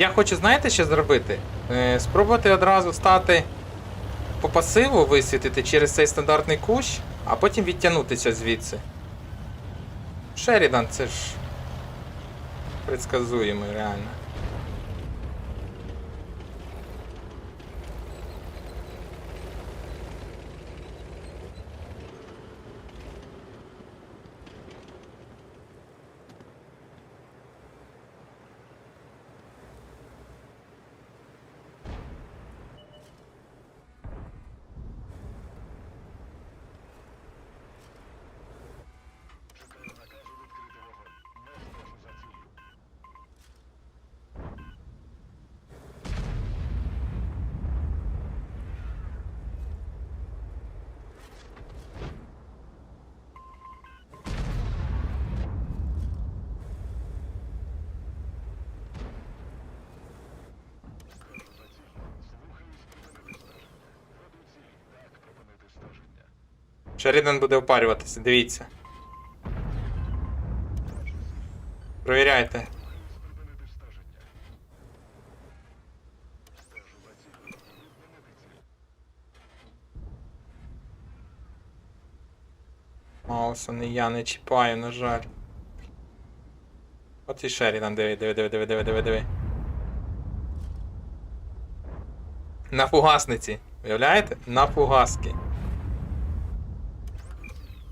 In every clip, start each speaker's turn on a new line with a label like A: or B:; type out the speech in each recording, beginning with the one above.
A: Я хочу, знаєте, що зробити? Е, спробувати одразу стати по пасиву висвітити через цей стандартний кущ, а потім відтягнутися звідси. Шерідан, це ж предсказуємо реально. Шерідан буде опарюватися, дивіться. Провіряйте. Мауса не я не чіпаю, на жаль. От і Шерідан, диви, диви, диви, диви, диви, диви, диви. На фугасниці. Уявляєте? На фугаски.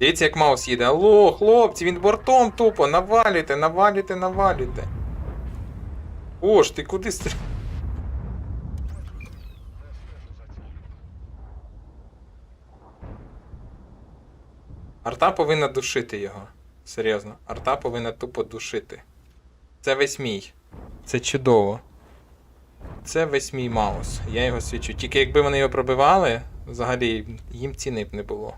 A: Дивіться, як маус їде. Алло, хлопці, він бортом тупо. Навалюйте, навалюйте, навалюйте. О ж, ти куди стр... Арта повинна душити його. Серйозно. Арта повинна тупо душити. Це весь мій. Це чудово. Це весь мій маус. Я його свічу. Тільки якби вони його пробивали, взагалі їм ціни б не було.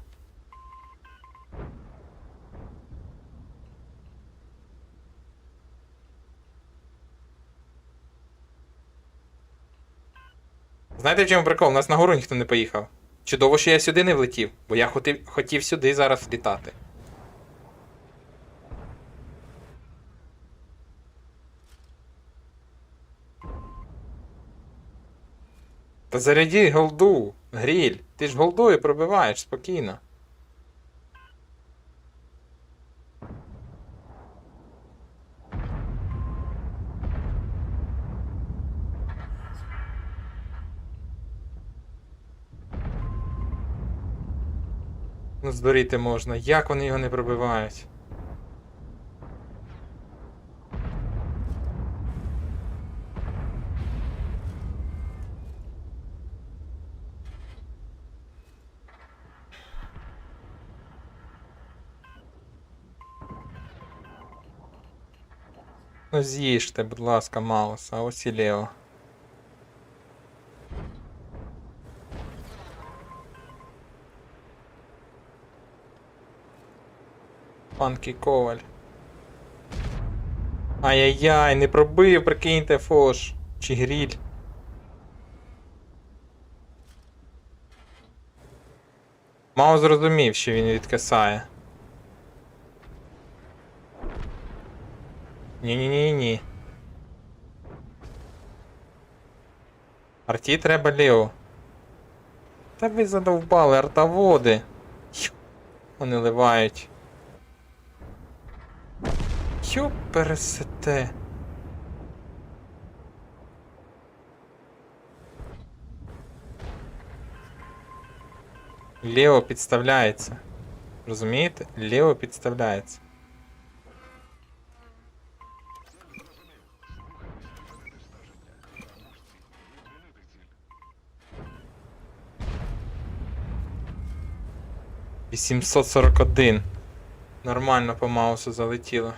A: Знаєте, в чому прикол? У нас нагору ніхто не поїхав. Чудово, що я сюди не влетів, бо я хотів, хотів сюди зараз літати. Та заряді голду, гріль. Ти ж голдою пробиваєш спокійно. Ну, здуріти можна. Як вони його не пробивають? Ну з'їжте, будь ласка, Маус, а ось і Лео. Панки Коваль. Ай-яй-яй, не пробив, прикиньте, фош. Чи гріль. Мав зрозумів, що він відкисає. Ні-ні-ні-ні. Арті треба Лео. Та ви задовбали артоводи. Вони ливають. Йо пересете. Лео підставляється. Розумієте? Лео підставляється. Вісімсот сорок один. Нормально по маусу залетіло.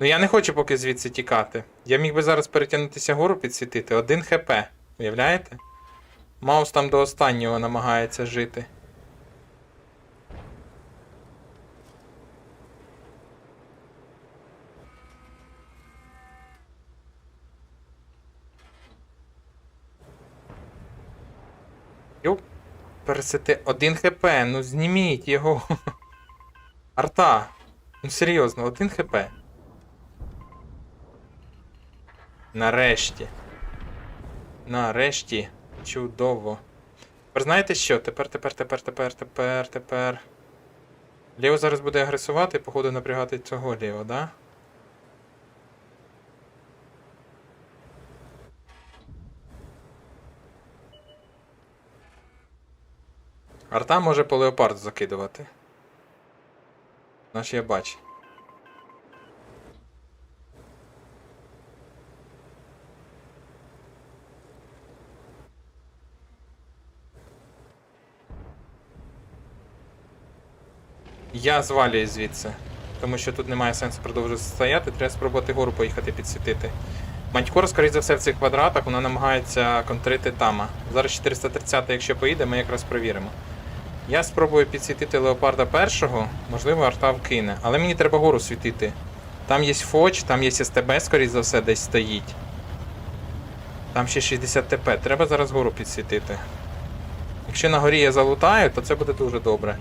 A: Ну я не хочу поки звідси тікати. Я міг би зараз перетягнутися гору підсвітити. Один хп. Уявляєте? Маус там до останнього намагається жити. Йоп. пересити. Один хп, ну зніміть його. Арта. Ну серйозно, один хп. Нарешті. Нарешті. Чудово. Тепер знаєте що? Тепер, тепер, тепер, тепер, тепер, тепер. Ліо зараз буде агресувати, походу напрягати цього Ліо, да? Арта може по леопард закидувати. Наш я бачу. Я звалюю звідси. Тому що тут немає сенсу продовжувати стояти, треба спробувати гору поїхати підсвітити. Манькор, скоріш за все, в цих квадратах вона намагається контрити тама. Зараз 430, якщо поїде, ми якраз провіримо. Я спробую підсвітити леопарда першого, можливо, арта вкине, але мені треба гору світити. Там є Фоч, там є СТБ, скоріш за все, десь стоїть. Там ще 60 ТП. Треба зараз гору підсвітити. Якщо на горі я залутаю, то це буде дуже добре.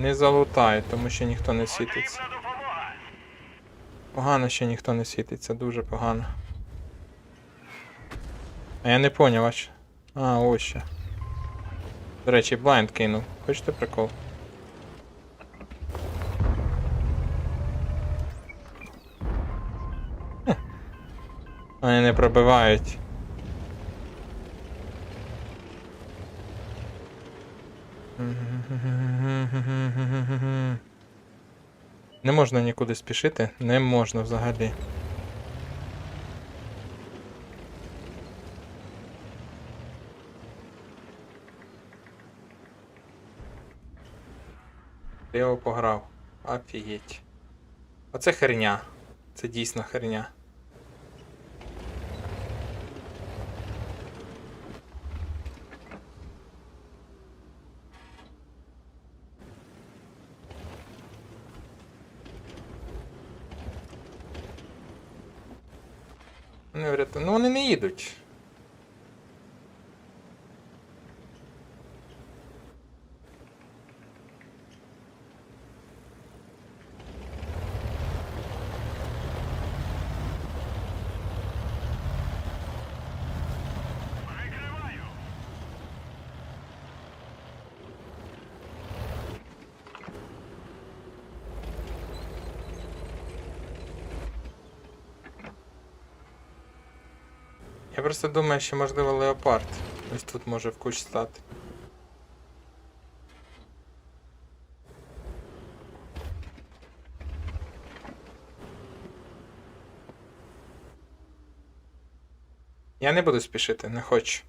A: Не залутаю, тому що ніхто не світиться. Погано, що ніхто не світиться, дуже погано. А я не поняв аж. А, ось ще. До речі, блайнд кинув. Хочете прикол? Хе. Вони не пробивають. Не можна нікуди спішити, не можна взагалі. Я його пограв. Офігеть. Оце херня. Це дійсно херня. Не вряту... Ну Я просто думаю, що можливо леопард. Ось тут може в куч стати. Я не буду спішити, не хочу.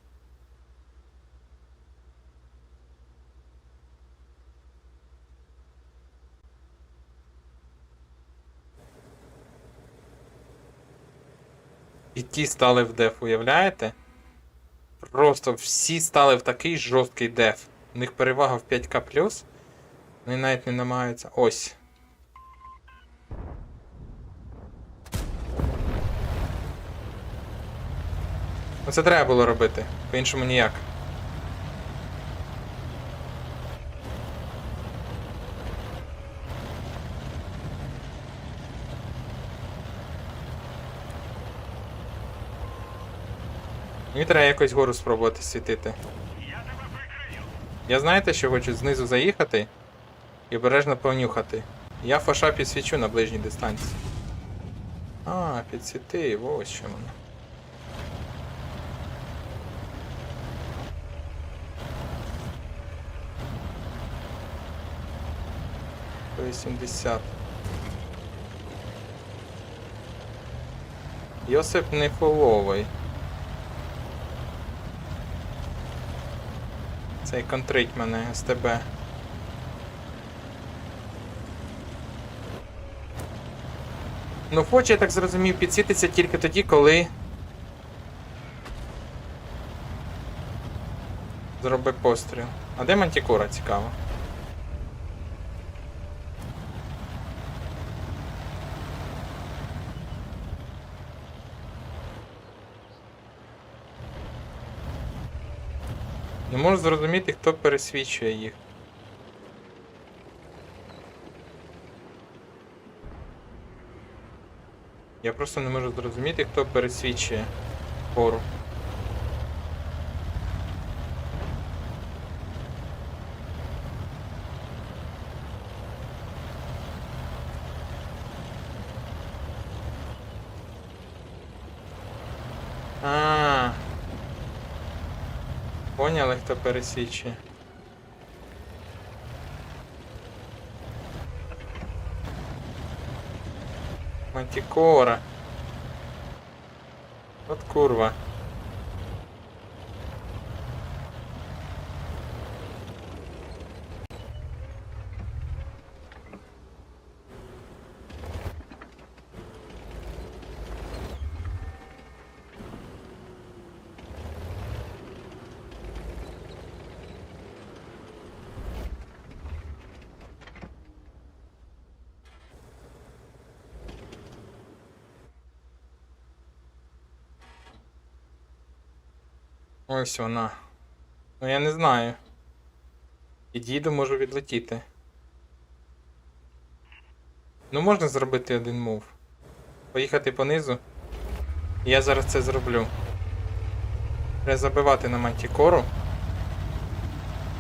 A: Ті стали в деф, уявляєте? Просто всі стали в такий жорсткий деф. У них перевага в 5к. Вони навіть не намагаються. Ось. Оце треба було робити. По-іншому ніяк. Мені треба якось гору спробувати світити.
B: Я
A: знаєте, що хочу знизу заїхати і обережно понюхати. Я фаша підсвічу на ближній дистанції. А, підсвітив, ось що воно. По 80. Йосип не Цей контрить мене СТБ. Ну, хоче, я так зрозумів, підсвітиться тільки тоді, коли. Зроби постріл. А де мантікура цікаво? Не можу зрозуміти, хто пересвічує їх. Я просто не можу зрозуміти, хто пересвічує хору. А. Поняли, хто пересічує? Мантикора. От курва. Ось вона. Ну я не знаю. Підійду, можу відлетіти. Ну можна зробити один мув. Поїхати понизу. Я зараз це зроблю. Треба забивати на мантікору.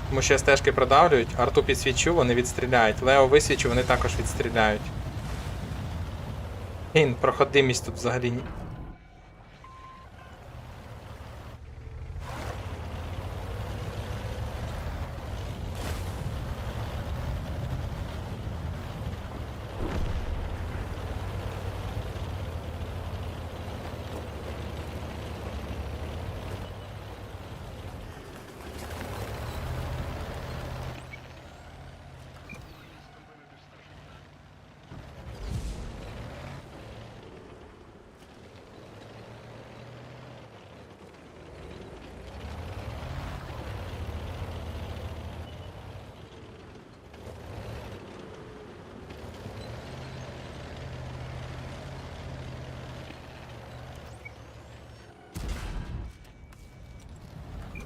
A: Тому що стежки продавлюють, арту підсвічу, вони відстріляють. Лео висвічу, вони також відстріляють. Блін, проходимість тут взагалі.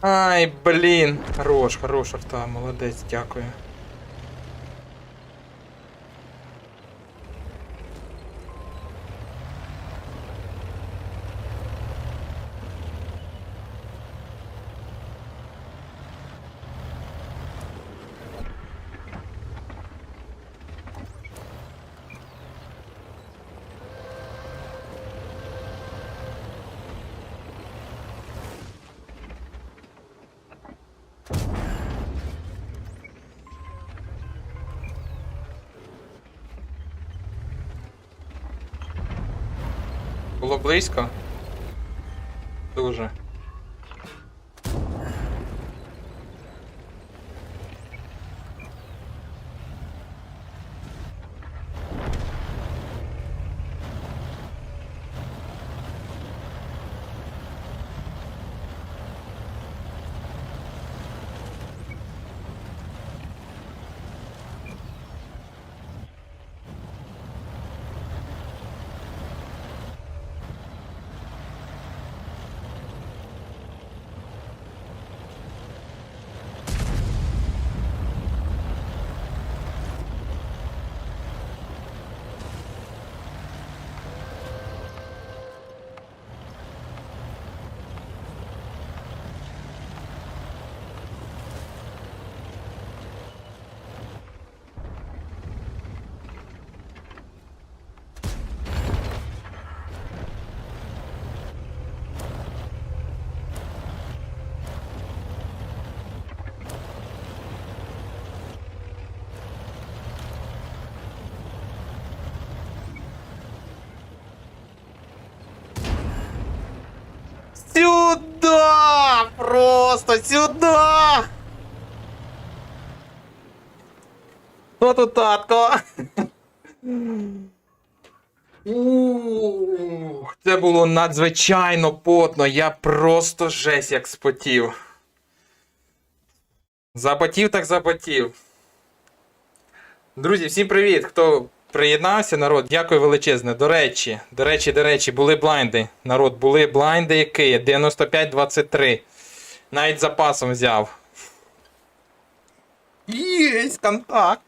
A: Ай, блін. Хорош, хорош, арта, молодець, дякую. Було близько? Дуже. Сюда! Просто сюда! Хто тут татко? Ух, це було надзвичайно потно. Я просто жесть як спотів. Запотів так запотів. Друзі, всім привіт! Хто приєднався, народ, дякую величезне. До речі, до речі, до речі, були блайнди. Народ, були блайнди які? 95-23. Навіть запасом взяв. Єсть контакт.